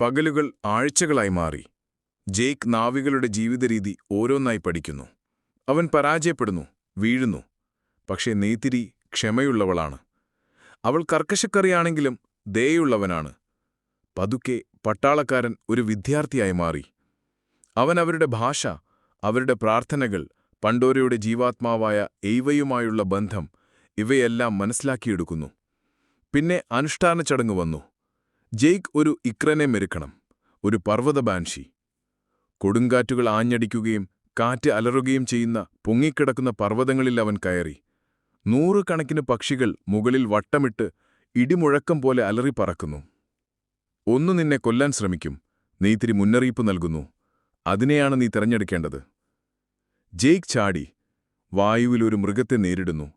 പകലുകൾ ആഴ്ചകളായി മാറി. ജേക്ക് നാവികളുടെ ജീവിതരീതി ഓരോന്നായി പഠിക്കുന്നു. അവൻ പരാജയപ്പെടുന്നു വീഴുന്നു. പക്ഷേ നെയ്ത്തിരി ക്ഷമയുള്ളവളാണ്. അവൾ കർക്കശക്കറിയാണെങ്കിലും ദയുള്ളവനാണ് പതുക്കെ പട്ടാളക്കാരൻ ഒരു വിദ്യാർത്ഥിയായി മാറി. അവൻ അവരുടെ ഭാഷ അവരുടെ പ്രാർത്ഥനകൾ പണ്ടോരയുടെ ജീവാത്മാവായ എയ്വയുമായുള്ള ബന്ധം ഇവയെല്ലാം മനസ്സിലാക്കിയെടുക്കുന്നു. പിന്നെ അനുഷ്ഠാന ചടങ്ങ് വന്നു. ജെയ്ക്ക് ഒരു ഇക്രനെ മെരുക്കണം ഒരു പർവത ബാൻഷി. കൊടുങ്കാറ്റുകൾ ആഞ്ഞടിക്കുകയും കാറ്റ് അലറുകയും ചെയ്യുന്ന പൊങ്ങിക്കിടക്കുന്ന പർവതങ്ങളിൽ അവൻ കയറി. നൂറുകണക്കിന് പക്ഷികൾ മുകളിൽ വട്ടമിട്ട് ഇടിമുഴക്കം പോലെ അലറി പറക്കുന്നു. ഒന്നു നിന്നെ കൊല്ലാൻ ശ്രമിക്കും. നീ മുന്നറിയിപ്പ് നൽകുന്നു. അതിനെയാണ് നീ തിരഞ്ഞെടുക്കേണ്ടത്. ജെയ്ക്ക് ചാടി. വായുവിൽ ഒരു മൃഗത്തെ നേരിടുന്നു.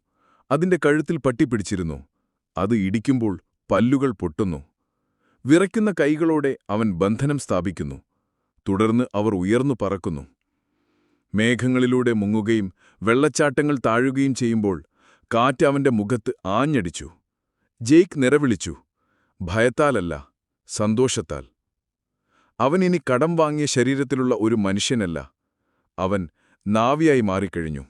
അതിന്റെ കഴുത്തിൽ പട്ടിപ്പിടിച്ചിരുന്നു അത് ഇടിക്കുമ്പോൾ പല്ലുകൾ പൊട്ടുന്നു. വിറയ്ക്കുന്ന കൈകളോടെ അവൻ ബന്ധനം സ്ഥാപിക്കുന്നു. തുടർന്ന് അവർ ഉയർന്നു പറക്കുന്നു. മേഘങ്ങളിലൂടെ മുങ്ങുകയും വെള്ളച്ചാട്ടങ്ങൾ താഴുകയും ചെയ്യുമ്പോൾ കാറ്റ് അവന്റെ മുഖത്ത് ആഞ്ഞടിച്ചു. ജെയ്ക്ക് നിറവിളിച്ചു. ഭയത്താലല്ല സന്തോഷത്താൽ. അവൻ ഇനി കടം വാങ്ങിയ ശരീരത്തിലുള്ള ഒരു മനുഷ്യനല്ല. അവൻ നാവിയായി മാറിക്കഴിഞ്ഞു.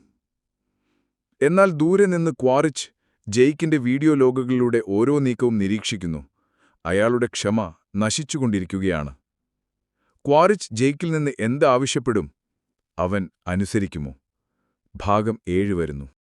എന്നാൽ ദൂരെ നിന്ന് ക്വാറിച്ച് ജെയ്ക്കിന്റെ വീഡിയോ ലോഗുകളിലൂടെ ഓരോ നീക്കവും നിരീക്ഷിക്കുന്നു. അയാളുടെ ക്ഷമ നശിച്ചുകൊണ്ടിരിക്കുകയാണ്. ക്വാറിച്ച് ജെയ്ക്കിൽ നിന്ന് എന്ത് ആവശ്യപ്പെടും? അവൻ അനുസരിക്കുമോ? ഭാഗം ഏഴ് വരുന്നു.